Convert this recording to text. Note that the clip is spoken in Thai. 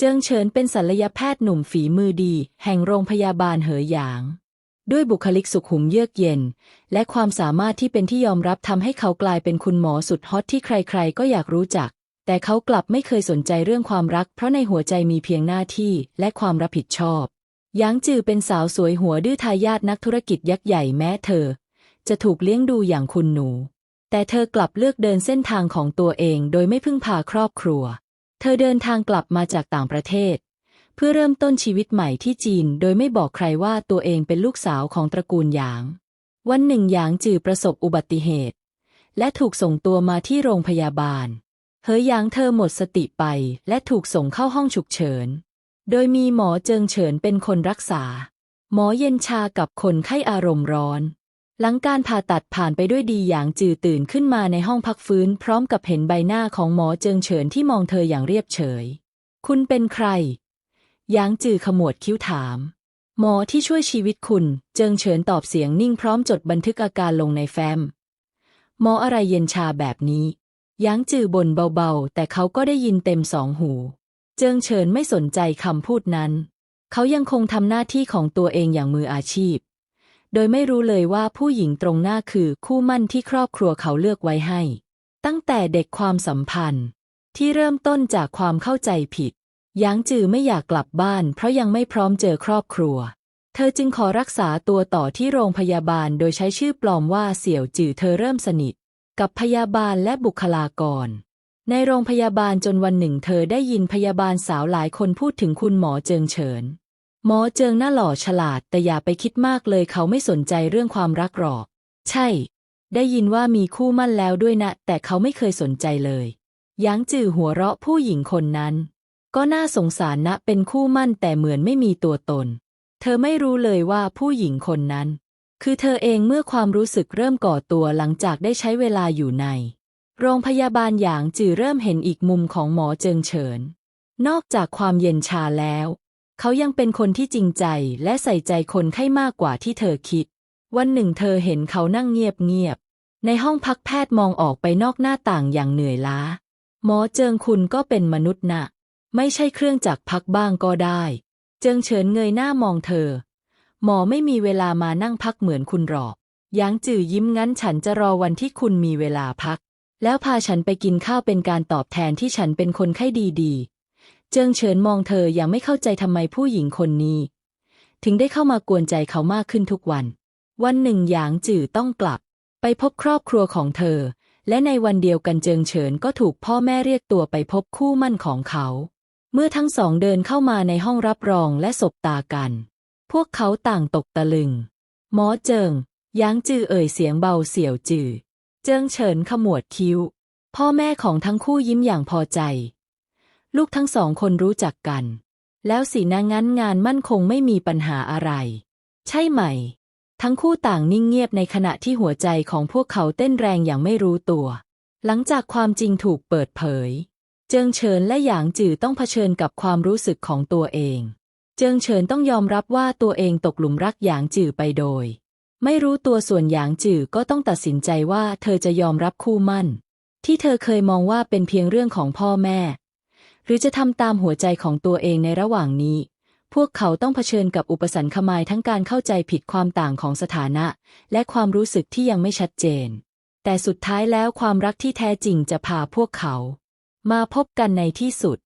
เจิงเฉินเป็นศัลยแพทย์หนุ่มฝีมือดี แห่งโรงพยาบาลเหอหยาง ด้วยบุคลิกสุขุมเยือกเย็น และความสามารถที่เป็นที่ยอมรับทำให้เขากลายเป็นคุณหมอสุดฮอตที่ใครๆ ก็อยากรู้จัก แต่เขากลับไม่เคยสนใจเรื่องความรัก เพราะในหัวใจมีเพียงหน้าที่และความรับผิดชอบหยางจือเป็นสาวสวยหัวดื้อทายาทนักธุรกิจยักษ์ใหญ่แม้เธอ จะถูกเลี้ยงดูอย่างคุณหนู แต่เธอกลับเลือกเดินเส้นทางของตัวเอง โดยไม่พึ่งพาครอบครัว เธอเดินทางกลับมาจากต่างประเทศ เพื่อเริ่มต้นชีวิตใหม่ที่จีน โดยไม่บอกใครว่าตัวเองเป็นลูกสาวของตระกูลหยาง วันหนึ่งหยางจือประสบอุบัติเหตุ และถูกส่งตัวมาที่โรงพยาบาล เฮยหยางเธอหมดสติไปและถูกส่งเข้าห้องฉุกเฉิน โดยมีหมอเจิงเฉินเป็นคนรักษา หมอเย็นชากับคนไข้อารมณ์ร้อน หลังการผ่าตัดผ่านไปด้วยดีอย่างจือตื่นขึ้นมาในห้องพักฟื้น พร้อมกับเห็นใบหน้าของหมอเจิงเฉินที่มองเธออย่างเรียบเฉย คุณเป็นใคร หยางจือขมวดคิ้วถาม หมอที่ช่วยชีวิตคุณ เจิงเฉินตอบเสียงนิ่งพร้อมจดบันทึกอาการลงในแฟ้ม หมออะไรเย็นชาแบบนี้ หยางจือบ่นเบาๆ แต่เขาก็ได้ยินเต็มสองหู เจิงเฉินไม่สนใจคำพูดนั้น เขายังคงทำหน้าที่ของตัวเองอย่างมืออาชีพ โดยไม่รู้เลยว่าผู้หญิงตรงหน้าคือคู่มั่นที่ครอบครัวเขาเลือกไว้ให้ ตั้งแต่เด็กความสัมพันธ์ ที่เริ่มต้นจากความเข้าใจผิดยางจือไม่อยากกลับบ้าน เพราะยังไม่พร้อมเจอครอบครัว เธอจึงขอรักษาตัวต่อที่โรงพยาบาลโดยใช้ชื่อปลอมว่าเสี่ยวจือเธอเริ่มสนิท กับพยาบาลและบุคลากร ในโรงพยาบาลจนวันหนึ่ง เธอได้ยินพยาบาลสาวหลายคนพูดถึงคุณหมอเจิงเฉิน หมอเจิงหน้าหล่อฉลาด แต่อย่าไปคิดมากเลยเขาไม่สนใจเรื่องความรักหรอก ใช่ ได้ยินว่ามีคู่มั่นแล้วด้วยนะ แต่เขาไม่เคยสนใจเลยยางจือหัวเราะผู้หญิงคนนั้น ก็น่าสงสารนะเป็นคู่มั่นแต่เหมือนไม่มีตัวตน เธอไม่รู้เลยว่าผู้หญิงคนนั้น คือเธอเองเมื่อความรู้สึกเริ่มก่อตัวหลังจากได้ใช้เวลาอยู่ใน โรงพยาบาลหยางจือเริ่มเห็นอีกมุมของหมอเจิงเฉิน นอกจากความเย็นชาแล้ว เขายังเป็นคนที่จริงใจและใส่ใจคนไข้มากกว่าที่เธอคิด วันหนึ่งเธอเห็นเขานั่งเงียบๆในห้องพักแพทย์มองออกไปนอกหน้าต่างอย่างเหนื่อยล้า หมอเจิงคุณก็เป็นมนุษย์นะไม่ใช่เครื่องจักรพักบ้างก็ได้ เจิงเฉินเงยหน้ามองเธอ หมอไม่มีเวลามานั่งพักเหมือนคุณหรอกยางจื่อยิ้มงั้นฉันจะรอวันที่คุณมีเวลาพัก แล้วพาฉันไปกินข้าวเป็นการตอบแทนที่ฉันเป็นคนไข้ดีๆ เจิงเฉินมองเธออย่างไม่เข้าใจทำไมผู้หญิงคนนี้ ถึงได้เข้ามากวนใจเขามากขึ้นทุกวัน วันหนึ่งหยางจื่อต้องกลับ ไปพบครอบครัวของเธอ และในวันเดียวกันเจิงเฉินก็ถูกพ่อแม่เรียกตัวไปพบคู่มั่นของเขา เมื่อทั้งสองเดินเข้ามาในห้องรับรองและสบตากัน พวกเขาต่างตกตะลึง หมอเจิงหยางจื่อเอ่ยเสียงเบาเสี่ยวจื่อ เจิงเฉินขมวดคิ้ว พ่อแม่ของทั้งคู่ยิ้มอย่างพอใจ ลูกทั้งสองคนรู้จักกัน แล้วสินะงั้นงานมั่นคงไม่มีปัญหาอะไร ใช่ไหม ทั้งคู่ต่างนิ่งเงียบในขณะที่หัวใจของพวกเขาเต้นแรงอย่างไม่รู้ตัว หลังจากความจริงถูกเปิดเผย เจิงเฉินและหยางจือต้องเผชิญกับความรู้สึกของตัวเอง เจิงเฉินต้องยอมรับว่าตัวเองตกหลุมรักหยางจือไปโดย ไม่รู้ตัวส่วนหยางจือก็ต้องตัดสินใจว่าเธอจะยอมรับคู่มั่นที่เธอเคยมองว่าเป็นเพียงเรื่องของพ่อแม่ หรือจะทำตามหัวใจของตัวเองในระหว่างนี้ พวกเขาต้องเผชิญกับอุปสรรคมายทั้งการเข้าใจผิดความต่างของสถานะ และความรู้สึกที่ยังไม่ชัดเจน แต่สุดท้ายแล้วความรักที่แท้จริงจะพาพวกเขา มาพบกันในที่สุด